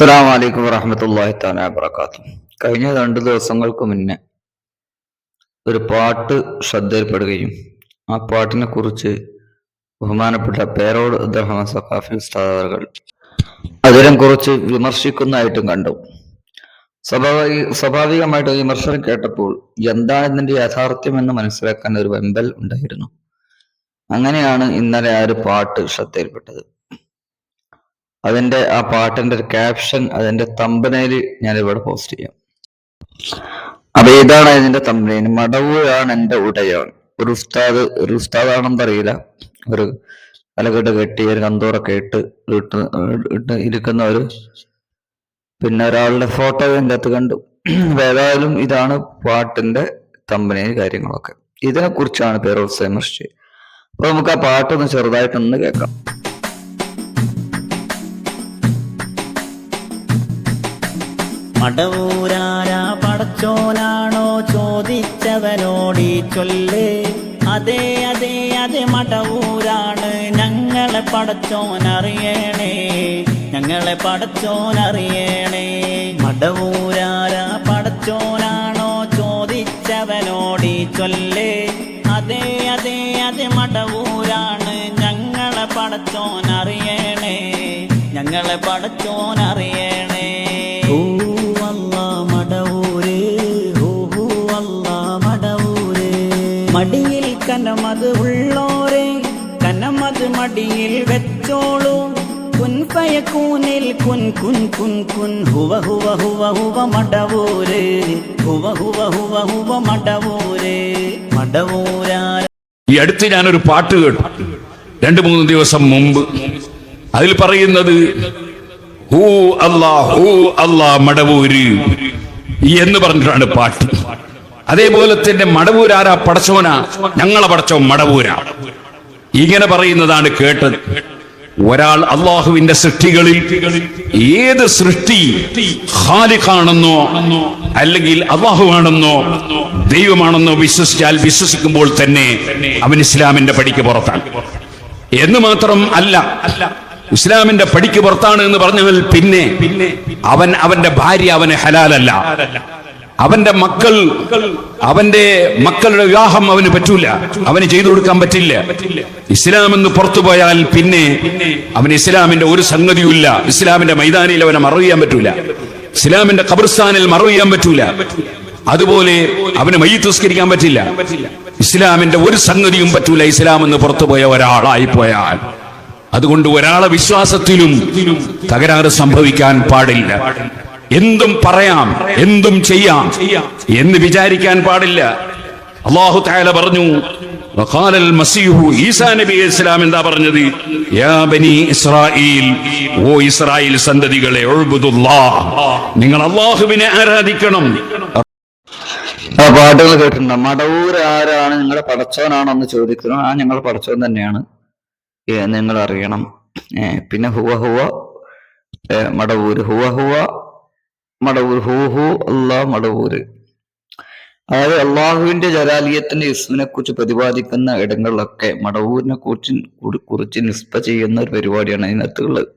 അസ്സാം വലൈക്കും വറഹമത്തല്ലാഹി താല വബർക്കാത്തു കഴിഞ്ഞ രണ്ട് ദിവസങ്ങൾക്ക് മുന്നേ ഒരു പാട്ട് ശ്രദ്ധയിൽപ്പെടുകയും ആ പാട്ടിനെ കുറിച്ച് ബഹുമാനപ്പെട്ട പേരോട് അദ്ദേഹം സഖാഫി ഉസ്താദുകൾ അതിനെ കുറിച്ച് വിമർശിക്കുന്നതായിട്ടും കണ്ടു. സ്വാഭാവിക സ്വാഭാവികമായിട്ട് വിമർശനം കേട്ടപ്പോൾ എന്താണ് ഇതിന്റെ യാഥാർത്ഥ്യം എന്ന് മനസ്സിലാക്കാൻ ഒരു വെമ്പൽ ഉണ്ടായിരുന്നു. അങ്ങനെയാണ് ഇന്നലെ ആ ഒരു പാട്ട് ശ്രദ്ധയിൽപ്പെട്ടത്. അതിന്റെ ആ പാട്ടിന്റെ ഒരു ക്യാപ്ഷൻ അതിന്റെ തമ്പനയിൽ ഞാൻ ഇവിടെ പോസ്റ്റ് ചെയ്യാം. അപ്പൊ ഇതാണ് അതിന്റെ തമ്പനയിൽ മടവൂരാണ് എന്റെ ഉടയവൻ. ഒരു ഉസ്താദ് ഒരു ഉസ്താദാണെന്ന് അറിയില്ല. ഒരു തലകെട്ട് കെട്ടി ഒരു കന്തൂറൊക്കെ ഇട്ട് ഇട്ട് ഇട്ട് ഇരിക്കുന്ന ഒരു പിന്നെ ഒരാളുടെ ഫോട്ടോ എന്റെ അകത്ത് കണ്ടു. ഏതായാലും ഇതാണ് പാട്ടിന്റെ തമ്പനയിൽ കാര്യങ്ങളൊക്കെ. ഇതിനെ കുറിച്ചാണ് പേരോട് വിമർശിച്ചത്. അപ്പൊ നമുക്ക് ആ പാട്ടൊന്ന് ചെറുതായിട്ടൊന്ന് കേൾക്കാം. മടവൂരാര പടച്ചോനാണോ ചോദിച്ചവനോടി ചൊല്ല്. അതെ അതെ അതെ മടവൂരാണ് ഞങ്ങളെ പടച്ചോൻ പടച്ചോനറിയണേ. ഞങ്ങളെ പടച്ചോൻ പടച്ചോനറിയണേ. മടവൂരാര പടച്ചോനാണോ ചോദിച്ചവനോടി ചൊല്ല്. അതെ അതെ അതെ മടവൂരാണ് ഞങ്ങളെ പടച്ചോൻ പടച്ചോനറിയണേ. ഞങ്ങളെ പടച്ചോനറിയണേ. ഹൂ ഉള്ളോരെ കനമത് മടിയിൽ വെച്ചോളൂ. കുൻപയ കൂനിൽ കുൻ കുൻ കുൻ കുൻ ഹുവ ഹുവ ഹുവ ഹുവ മടവൂര്. ഹുവ ഹുവ ഹുവ ഹുവ മടവൂര്. മടവൂരാര ഈ അടുത്ത് ഞാനൊരു പാട്ട് കേട്ടു. രണ്ടു മൂന്ന് ദിവസം മുമ്പ്. അതിൽ പറയുന്നത് ഹൂ അല്ലാ ഹൂ അല്ലാ മടവൂര് എന്ന് പറഞ്ഞിട്ടാണ് പാട്ട്. അതേപോലെ തന്നെ മടവൂരാരാ പടച്ചോന? ഞങ്ങളെ പടച്ചോ മടവൂര. ഇങ്ങനെ പറയുന്നതാണ് കേട്ടത്. ഒരാൾ അള്ളാഹുവിന്റെ സൃഷ്ടികളിൽ ഏത് സൃഷ്ടി ഹാലിഖാണെന്നോ അല്ലെങ്കിൽ അള്ളാഹുവാണെന്നോ ദൈവമാണെന്നോ വിശ്വസിച്ചാൽ വിശ്വസിക്കുമ്പോൾ തന്നെ അവൻ ഇസ്ലാമിന്റെ പടിക്ക് പുറത്താണ്. എന്ന് മാത്രം അല്ല ഇസ്ലാമിന്റെ പടിക്ക് പുറത്താണ് എന്ന് പറഞ്ഞാൽ പിന്നെ അവൻ അവന്റെ ഭാര്യ അവന് ഹലാലല്ല. അവന്റെ മക്കൾ അവന്റെ മക്കളുടെ വിവാഹം അവന് പറ്റൂല. അവന് ചെയ്തു കൊടുക്കാൻ പറ്റില്ല. ഇസ്ലാം എന്ന് പുറത്തു പോയാൽ പിന്നെ അവൻ ഇസ്ലാമിന്റെ ഒരു സംഗതിയുമില്ല. ഇസ്ലാമിന്റെ മൈതാനിയിൽ അവനെ മറവിയാൻ പറ്റൂല. ഇസ്ലാമിന്റെ ഖബർസ്ഥാനിൽ മറവിയാൻ പറ്റൂല. അതുപോലെ അവന് മയ്യത്തുസ്കരിക്കാൻ പറ്റില്ല. ഇസ്ലാമിന്റെ ഒരു സംഗതിയും പറ്റൂല ഇസ്ലാം എന്ന് പുറത്തു പോയ ഒരാളായി പോയാൽ. അതുകൊണ്ട് ഒരാളെ വിശ്വാസത്തിലും തകരാറ് സംഭവിക്കാൻ പാടില്ല. എന്തും പറയാം എന്തും ചെയ്യാം എന്ന് വിചാരിക്കാൻ പാടില്ല അള്ളാഹു താല പറഞ്ഞു وقال المسيح ഈസാ നബി അലൈഹി ഇസ്ലാം എന്താ പറഞ്ഞത് യാ ബനി ഇസ്രായേൽ ഓ ഇസ്രായേൽ സന്തതികളെ ഉഅ്ബുദുല്ലാഹ് നിങ്ങൾ അള്ളാഹുവിനെ ആരാധിക്കണം ആ പാട്ടുകൾ കേട്ടിട്ടുണ്ട് മടവൂർ ആരാണ് നിങ്ങളുടെ പടച്ചവനാണോ എന്ന് ചോദിക്കുന്നു ആ ഞങ്ങൾ പടച്ചവൻ തന്നെയാണ് ഏ, നിങ്ങൾ അറിയണം ഏ, പിന്നെ ഹുവ ഹുവ ഏ, മടവൂര് ഹുവ ഹുവ മടവൂർ. ഹൂ ഹു അല്ലാ മടവൂര് അതായത് അള്ളാഹുവിന്റെ ജലാലിയത്തിന്റെ ഇസ്മിനെ കുറിച്ച് പ്രതിപാദിക്കുന്ന ഇടങ്ങളിലൊക്കെ മടവൂരിനെ കുറിച്ച് കുറി- കുറിച്ച് നിസ്പ ചെയ്യുന്ന ഒരു പരിപാടിയാണ് അതിനകത്തുള്ളത്.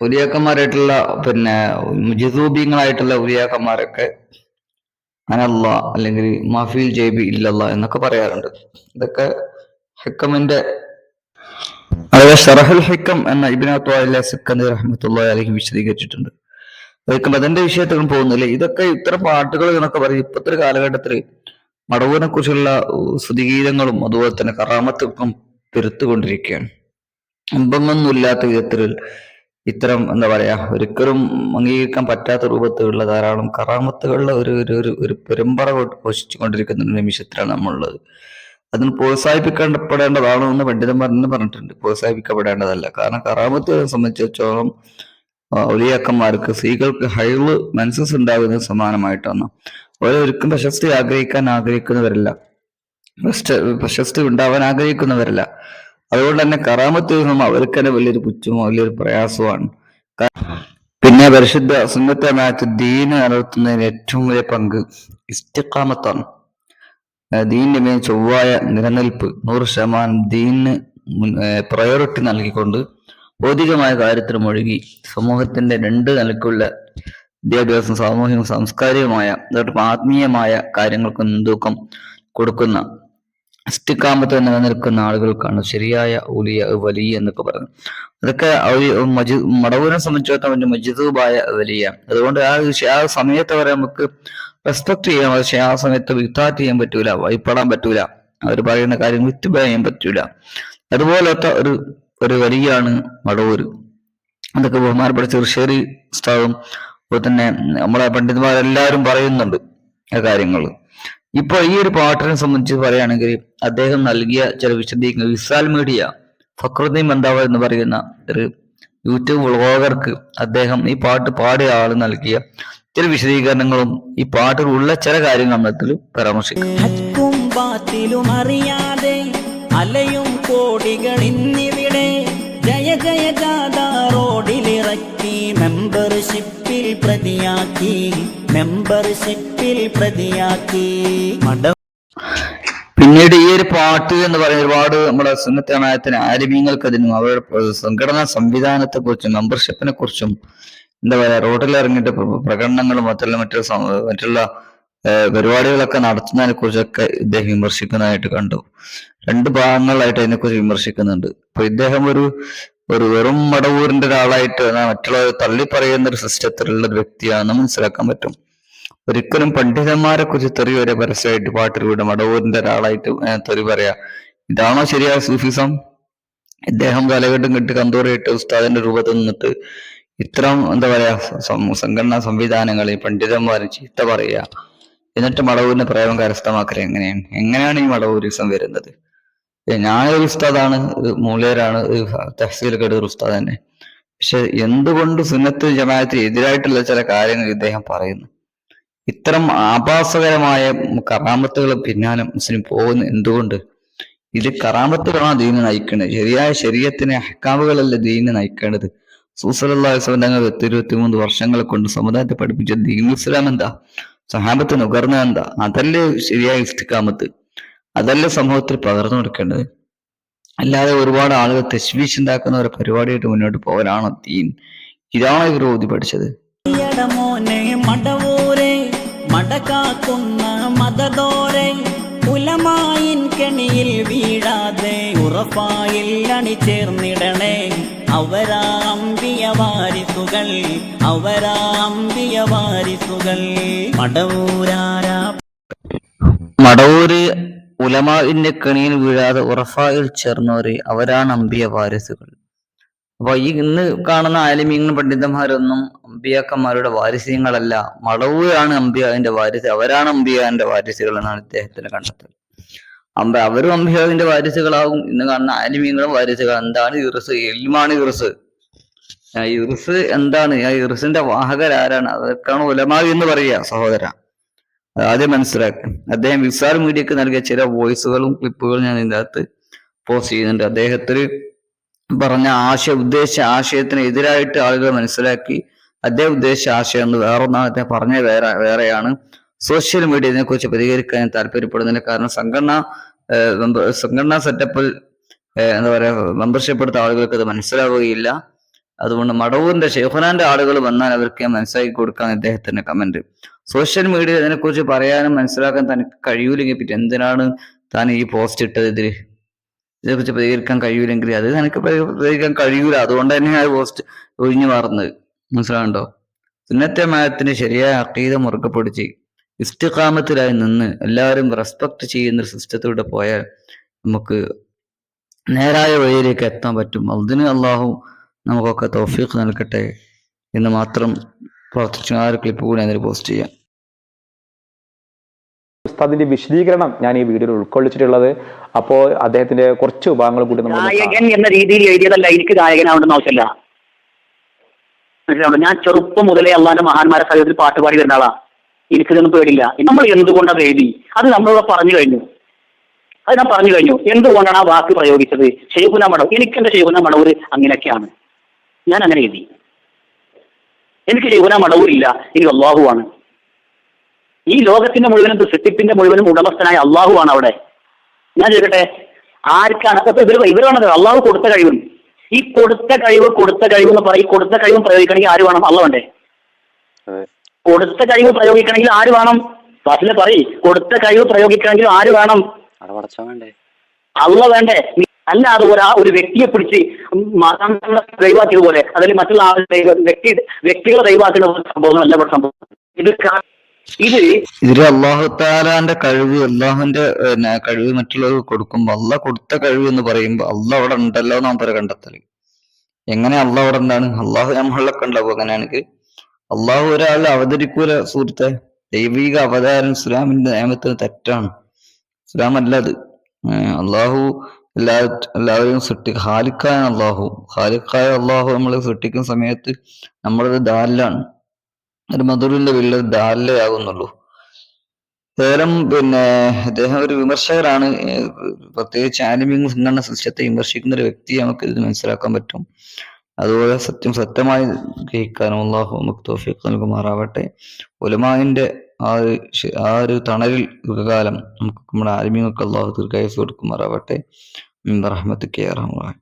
ഉലിയാക്കന്മാരായിട്ടുള്ള പിന്നെ മുജിദൂബീങ്ങളായിട്ടുള്ള ഉലിയാക്കന്മാരൊക്കെ അനല്ല അല്ലെങ്കിൽ മഫീൽ ജേബി ഇല്ലല്ല എന്നൊക്കെ പറയാറുണ്ട്. ഇതൊക്കെ ഹിക്കമിന്റെ അതായത് ഷറഹുൽ ഹിക്കം എന്ന ഇബിനാത്വാലെ സിക്കന്ദി റഹ്മത്തുള്ള അല്ലെങ്കിൽ വിശദീകരിച്ചിട്ടുണ്ട്. അതൊക്കെ അതിന്റെ വിഷയത്തിൽ പോകുന്നില്ല. ഇതൊക്കെ ഇത്ര പാട്ടുകൾ എന്നൊക്കെ പറയും. ഇപ്പോഴത്തെ ഒരു കാലഘട്ടത്തിൽ മടവിനെ കുറിച്ചുള്ള സ്തുതിഗീതങ്ങളും അതുപോലെ തന്നെ കറാമത്തും പെരുത്തുകൊണ്ടിരിക്കുകയാണ്. മുമ്പൊന്നുമില്ലാത്ത വിധത്തിൽ ഇത്തരം എന്താ പറയാ ഒരിക്കലും അംഗീകരിക്കാൻ പറ്റാത്ത രൂപത്തിലുള്ള ധാരാളം കറാമത്തുകളുടെ ഒരു ഒരു ഒരു പെരുമ്പറ പോഷിച്ചുകൊണ്ടിരിക്കുന്ന നിമിഷത്തിലാണ് നമ്മളുള്ളത്. അതിന് പ്രോത്സാഹിപ്പിക്കപ്പെടേണ്ടതാണോ എന്ന് പണ്ഡിതന്മാർ പറഞ്ഞിട്ടുണ്ട്. പ്രോത്സാഹിപ്പിക്കപ്പെടേണ്ടതല്ല. കാരണം കറാമത്തുകളെ സംബന്ധിച്ചിടത്തോളം ഒലിയാക്കന്മാർക്ക് സ്ത്രീകൾക്ക് ഹൈൾ മെൻസസ് ഉണ്ടാകുന്നത് സമാനമായിട്ടാണ്. ഓരോരുക്കും പ്രശസ്തി ആഗ്രഹിക്കാൻ ആഗ്രഹിക്കുന്നവരല്ല. പ്രശസ്ത- ഉണ്ടാവാൻ ആഗ്രഹിക്കുന്നവരല്ല. അതുകൊണ്ട് തന്നെ കറാമത്ത് നിന്നും അവർക്ക് തന്നെ വലിയൊരു പുച്ഛമോ വലിയൊരു പ്രയാസമാണ്. പിന്നെ പരിശുദ്ധ സുന്നത്തമായിട്ട് ദീന് നിലനിർത്തുന്നതിന് ഏറ്റവും വലിയ പങ്ക് ഇസ്തിഖാമത്താണ്. ആ, ദീനിന്റെ മേൽ ചൊവ്വായ നിലനിൽപ്പ് നൂറ് ശതമാനം ദീനിന് പ്രയോറിറ്റി നൽകിക്കൊണ്ട് ഭൗതികമായ കാര്യത്തിൽ മുഴുകി സമൂഹത്തിന്റെ രണ്ട് നിലക്കുള്ള വിദ്യാഭ്യാസം സാമൂഹികവും സാംസ്കാരികമായ ആത്മീയമായ കാര്യങ്ങൾക്ക് മുൻതൂക്കം കൊടുക്കുന്ന ഇസ്തിക്കാമത്ത് നിലനിൽക്കുന്ന ആളുകൾക്കാണ് ശരിയായ ഊലിയ വലിയ എന്നൊക്കെ പറയുന്നത്. അതൊക്കെ മജി മടവൂരിനെ സംബന്ധിച്ചിടത്തോളം മജിദൂബായ വലിയ. അതുകൊണ്ട് ആ ആ സമയത്ത് വരെ നമുക്ക് റെസ്പെക്ട് ചെയ്യാം പക്ഷെ ആ സമയത്ത് വിത്താറ്റ് ചെയ്യാൻ പറ്റൂല വഴിപ്പെടാൻ പറ്റൂല. അവർ പറയുന്ന കാര്യം വിത്ത് ചെയ്യാൻ പറ്റൂല. അതുപോലത്തെ ഒരു ഒരു വരിയാണ് മടവൂര്. അതൊക്കെ ബഹുമാനപ്പെട്ട ചെറുശ്ശേരി ഉസ്താദും അതുപോലെ തന്നെ നമ്മളെ പണ്ഡിതന്മാരെല്ലാവരും പറയുന്നുണ്ട് ആ കാര്യങ്ങൾ. ഇപ്പൊ ഈ ഒരു പാട്ടിനെ സംബന്ധിച്ച് പറയുകയാണെങ്കിൽ അദ്ദേഹം നൽകിയ ചില വിശദീകരണം വിസാൽ മീഡിയ ഫക്രുദ്ദീൻ മന്ദാവ എന്ന് പറയുന്ന ഒരു യൂട്യൂബ് വ്ളോഗർക്ക് അദ്ദേഹം ഈ പാട്ട് പാടിയ ആൾ നൽകിയ ചില വിശദീകരണങ്ങളും ഈ പാട്ടിലുള്ള ചില കാര്യങ്ങൾ നമ്മൾ പരാമർശിക്കും. അറിയാതെ അലയും കോടികൾ ജയ ജയ ജാഥ റോഡിലിറക്കി മെമ്പർഷിപ്പിൽ പ്രതിയാക്കി മെമ്പർഷിപ്പിൽ പ്രതിയാക്കി. പിന്നീട് ഈ ഒരു പാട്ട് എന്ന് പറയുന്ന ഒരുപാട് നമ്മുടെ സുന്നത്തമായത്തിന് ആലിമീങ്ങൾക്ക് അതിനും അവരുടെ സംഘടനാ സംവിധാനത്തെ കുറിച്ചും മെമ്പർഷിപ്പിനെ കുറിച്ചും എന്താ പറയാ റോഡിൽ ഇറങ്ങിയിട്ട് പ്രകടനങ്ങളും മറ്റുള്ള മറ്റുള്ള മറ്റുള്ള പരിപാടികളൊക്കെ നടത്തുന്നതിനെ കുറിച്ചൊക്കെ ഇദ്ദേഹം വിമർശിക്കുന്നതായിട്ട് കണ്ടു. രണ്ട് ഭാഗങ്ങളായിട്ട് അതിനെക്കുറിച്ച് വിമർശിക്കുന്നുണ്ട്. അപ്പൊ ഇദ്ദേഹം ഒരു ഒരു വെറും മടവൂരിന്റെ ഒരാളായിട്ട് മറ്റുള്ളവരെ തള്ളി പറയുന്ന ഒരു സിസ്റ്റത്തിലുള്ള ഒരു വ്യക്തിയാണെന്ന് മനസ്സിലാക്കാൻ പറ്റും. ഒരിക്കലും പണ്ഡിതന്മാരെ കുറിച്ച് തെറി വരെ പരസ്യമായിട്ട് പാട്ടിലൂടെ മടവൂരിന്റെ ഒരാളായിട്ട് തെറി പറയാ. ഇതാണോ ശരിയായ സൂഫിസം? ഇദ്ദേഹം കാലഘട്ടം കിട്ടി കന്തൂറിയിട്ട് ഉസ്താദിന്റെ രൂപത്തിൽ നിന്നിട്ട് ഇത്തരം എന്താ പറയാ സംഘടനാ സംവിധാനങ്ങളെ പണ്ഡിതന്മാരെ ചീത്ത പറയുക. എന്നിട്ട് മടവൂരിന്റെ പ്രയോഗം കരസ്ഥമാക്കൽ എങ്ങനെയാണ്? എങ്ങനെയാണ് ഈ മടവൂരിസം വരുന്നത്? ഞാനൊരു ഉസ്താദാണ് മൂലയരാണ് തഹസീൽ കെടുന്ന ഉസ്താദ് തന്നെ. പക്ഷെ എന്തുകൊണ്ട് സുന്നത്ത് ജമാഅത്തിന് എതിരായിട്ടുള്ള ചില കാര്യങ്ങൾ ഇദ്ദേഹം പറയുന്നു? ഇത്തരം ആഭാസകരമായ കറാമത്തുകൾ പിന്നാലെ മുസ്ലിം പോകുന്നു എന്തുകൊണ്ട്? ഇത് കറാമത്തുകളാണ് ദീനെ നയിക്കുന്നത്. ശരിയായ ശരീരത്തിനെ അഹക്കാമുകളല്ല ദീനെ നയിക്കേണ്ടത്. സൂസലല്ലാസ്വലം തങ്ങൾ ഇരുപത്തി മൂന്ന് വർഷങ്ങളെ കൊണ്ട് സമുദായത്തെ പഠിപ്പിച്ച ദീൻ ഇസ്ലാം എന്താ? സഹാബത്ത് നുകർന്ന എന്താ? അതല്ലേ ശരിയായ ഇസ്തിക്കാമത്ത് അതല്ലേ സമൂഹത്തിൽ പകർന്നു കൊടുക്കേണ്ടത്. അല്ലാതെ ഒരുപാട് ആളുകൾ തെശ്വീഷ് ഉണ്ടാക്കുന്ന ഒരു പരിപാടിയായിട്ട് മുന്നോട്ട് പോകാനാണോ തീൻ ഇതാണ് ഇവർ ഊതി പഠിച്ചത്? മടവൂരെ മടക്കാക്കുന്ന മതദോരെ ഉലമായിൻ കെണിയിൽ വീഴാതെ ഉറപ്പായിൽ അണിചേർന്നിടണേ. അവരാ അമ്പിയ വാരിസുകൾ അവരാമ്പിയ വാരിസുകൾ. മടവൂരാരാ മടവൂര് ഉലമാവിന്റെ കണിയിൽ വീഴാതെ ഉറഫായിൽ ചേർന്നവരെ അവരാണ് അമ്പിയ വാരിസുകൾ. അപ്പൊ ഈ ഇന്ന് കാണുന്ന ആലിമീങ്ങൾ പണ്ഡിതന്മാരൊന്നും അമ്പിയാക്കന്മാരുടെ വാരിസ്യങ്ങളല്ല. മടവൂരാണ് അമ്പിയാവിന്റെ വാരിസ് അവരാണ് അമ്പിയാവിന്റെ വാരിസുകൾ എന്നാണ് ഇദ്ദേഹത്തിന്റെ കണ്ടെത്തൽ. അമ്പ അവരും അമ്പിയാവിന്റെ വാരിസുകളാകും ഇന്ന് കാണുന്ന ആലിമീങ്ങളും വാരിസുകൾ എന്താണ്? ഇറുസ് എൽമാണ് ഇറുസ് ഇറിസ് എന്താണ്? ആ ഇറുസിന്റെ വാഹകരാരാണ്. അതൊക്കെയാണ് ഉലമാവി എന്ന് പറയുക സഹോദര. ആദ്യം മനസ്സിലാക്കുക അദ്ദേഹം വിസാർ മീഡിയക്ക് നൽകിയ ചില വോയിസുകളും ക്ലിപ്പുകളും ഞാൻ ഇതിന്റെ അകത്ത് പോസ്റ്റ് ചെയ്യുന്നുണ്ട്. അദ്ദേഹത്തിന് പറഞ്ഞ ആശയ ഉദ്ദേശിച്ച ആശയത്തിന് എതിരായിട്ട് ആളുകൾ മനസ്സിലാക്കി അദ്ദേഹം ഉദ്ദേശിച്ച ആശയം എന്ന് വേറൊന്നാണ് അദ്ദേഹം പറഞ്ഞ വേറെ വേറെയാണ്. സോഷ്യൽ മീഡിയ ഇതിനെക്കുറിച്ച് പ്രതികരിക്കാൻ താല്പര്യപ്പെടുന്നില്ല. കാരണം സംഘടന സംഘടനാ സെറ്റപ്പിൽ എന്താ പറയുക മെമ്പർഷിപ്പ് എടുത്ത ആളുകൾക്ക് അത് മനസ്സിലാവുകയില്ല. അതുകൊണ്ട് മടവൂരിന്റെ ഷെയ്ഖുനാന്റെ ആളുകൾ വന്നാൽ അവർക്ക് മനസ്സിലാക്കി കൊടുക്കാൻ അദ്ദേഹത്തിന്റെ കമന്റ് സോഷ്യൽ മീഡിയ ഇതിനെക്കുറിച്ച് പറയാനും മനസ്സിലാക്കാൻ തനിക്ക് കഴിയൂലെങ്കിൽ പിന്നെ എന്തിനാണ് താൻ ഈ പോസ്റ്റ് ഇട്ടത് ഇതിൽ? ഇതിനെക്കുറിച്ച് പ്രതികരിക്കാൻ കഴിയൂലെങ്കിൽ അത് തനിക്ക് പ്രതി- പ്രതികരിക്കാൻ കഴിയൂല. അതുകൊണ്ട് തന്നെ ആ പോസ്റ്റ് ഒഴിഞ്ഞു മാറുന്നത്. മനസ്സിലാകണ്ടോ സുന്നത്തെ മതത്തിന് ശരിയായ അക്കീത പിടിച്ച് ഇസ്തിഖാമത്തിലായി നിന്ന് എല്ലാവരും റെസ്പെക്ട് ചെയ്യുന്ന ഒരു സിസ്റ്റത്തിലൂടെ പോയാൽ നമുക്ക് നേരായ വഴിയിലേക്ക് എത്താൻ പറ്റും. അതിന് അള്ളാഹു നമുക്കൊക്കെ തൗഫീഖ് നൽകട്ടെ എന്ന് മാത്രം പ്രാർത്ഥിച്ചു. ആ ഒരു ക്ലിപ്പ് കൂടി അതിൽ പോസ്റ്റ് ചെയ്യാം. ഉസ്താദിന്റെ വിശദീകരണം ഞാൻ ഈ വീഡിയോയിൽ ഉൾക്കൊള്ളിച്ചിട്ടുള്ളത്. അപ്പോ അദ്ദേഹത്തിന്റെ കുറച്ച് ഭാഗങ്ങൾ കൂടി നമ്മൾ ഗായകൻ എന്ന രീതിയിൽ എഴുതിയതല്ല എനിക്ക് ഗായകനാവേണ്ടെന്ന് ആവശ്യമില്ല. ഞാൻ ചെറുപ്പം മുതലേ അള്ളാന്റെ മഹാന്മാരെ സഹിതത്തിൽ പാട്ട് പാടി വരുന്ന ആളാ. എനിക്കിതൊന്നും പേടില്ല നമ്മൾ എന്തുകൊണ്ടത് എഴുതി അത് നമ്മളിവിടെ പറഞ്ഞു കഴിഞ്ഞു. അത് ഞാൻ പറഞ്ഞു കഴിഞ്ഞു. എന്തുകൊണ്ടാണ് ആ വാക്ക് പ്രയോഗിച്ചത്? ഷെയ്ഖുന മടവ് എനിക്ക് എന്റെ ഷെയ്ഖുന മടവൂർ അങ്ങനെയൊക്കെയാണ്. ഞാൻ അങ്ങനെ എഴുതി. എനിക്ക് ഷെയ്ഖുന ഇല്ല. എനിക്ക് അള്ളാഹുവാണ് ഈ ലോകത്തിന്റെ മുഴുവനും സൃഷ്ടിപ്പിന്റെ മുഴുവനും ഉടമസ്ഥനായ അള്ളാഹുവാണ് അവിടെ. ഞാൻ ചോദിക്കട്ടെ ആർക്കാണ്? അപ്പൊ ഇവർ ഇവരാണത് അള്ളാഹു കൊടുത്ത കഴിവും. ഈ കൊടുത്ത കഴിവ് കൊടുത്ത കഴിവ് എന്ന് പറയും കൊടുത്ത കഴിവ് പ്രയോഗിക്കണമെങ്കിൽ ആര് വേണം? അള്ളാഹ് വേണ്ടേ? അതെ. കൊടുത്ത കഴിവ് പ്രയോഗിക്കണമെങ്കിൽ ആര് വേണം? ഫാസിലെ പറയും കൊടുത്ത കഴിവ് പ്രയോഗിക്കണമെങ്കിൽ ആര് വേണം? അള്ള വേണ്ടേ? അല്ല വേണ്ടേ? അല്ലാതെ ഒരാ ഒരു വ്യക്തിയെ പിടിച്ച് മതങ്ങളെ ദൈവാക്കിയത് പോലെ അതിൽ മറ്റുള്ള ദൈവ- വ്യക്തി വ്യക്തികളെ ദൈവാക്കുന്ന ഒരു സംഭവം അല്ല ഇവിടെ സംഭവം. ഇത് ഇത് ഇതിൽ അള്ളാഹു താലാന്റെ കഴിവ് അള്ളാഹുവിന്റെ കഴിവ് മറ്റുള്ളവർക്ക് കൊടുക്കുമ്പോ അല്ല കൊടുത്ത കഴിവ് എന്ന് പറയുമ്പോ അല്ല അവിടെ ഉണ്ടല്ലോ എന്ന് പറ കണ്ടെത്തൽ. എങ്ങനെ അല്ല അവിടെ എന്താണ്? അള്ളാഹു നമ്മളിലൊക്കെ ഉണ്ടാവും അങ്ങനെയാണെങ്കിൽ അള്ളാഹു ഒരാൾ അവതരിക്കൂല സുഹൃത്തെ. ദൈവിക അവതാരം ഇസ്ലാമിന്റെ നിയമത്തിന് തെറ്റാണ്. ഇസ്ലാം ഏഹ് അള്ളാഹു എല്ലാ എല്ലാവരെയും സൃഷ്ടി ഹാലിക്കായ അള്ളാഹു ഹാലിക്കായ അള്ളാഹു നമ്മൾ സൃഷ്ടിക്കുന്ന സമയത്ത് നമ്മളത് ദാലിലാണ്. ഒരു മധുറിന്റെ വലിയ ദാലിലയാകുന്നുള്ളൂ. കേവലം പിന്നെ അദ്ദേഹം ഒരു വിമർശകരാണ്. പ്രത്യേകിച്ച് ആനിമിങ് സംഘടന സിസ്റ്റത്തെ വിമർശിക്കുന്ന ഒരു വ്യക്തിയെ നമുക്ക് ഇത് മനസ്സിലാക്കാൻ പറ്റും. അതുപോലെ സത്യം സത്യമായി ഗ്രഹിക്കാനും അള്ളാഹു നമുക്ക് തോഫിക്ക് നൽകുമാറാവട്ടെ. ഉലമാവിന്റെ ആ ഒരു ആ ഒരു തണലിൽ ദീർഘകാലം നമുക്ക് നമ്മുടെ ആലിമ്യങ്ങൾക്ക് അള്ളാഹു ദീർഘായുസ് കൊടുക്കുമാറാവട്ടെ. റഹ്മത്ത് കെ റഹ്മാൻ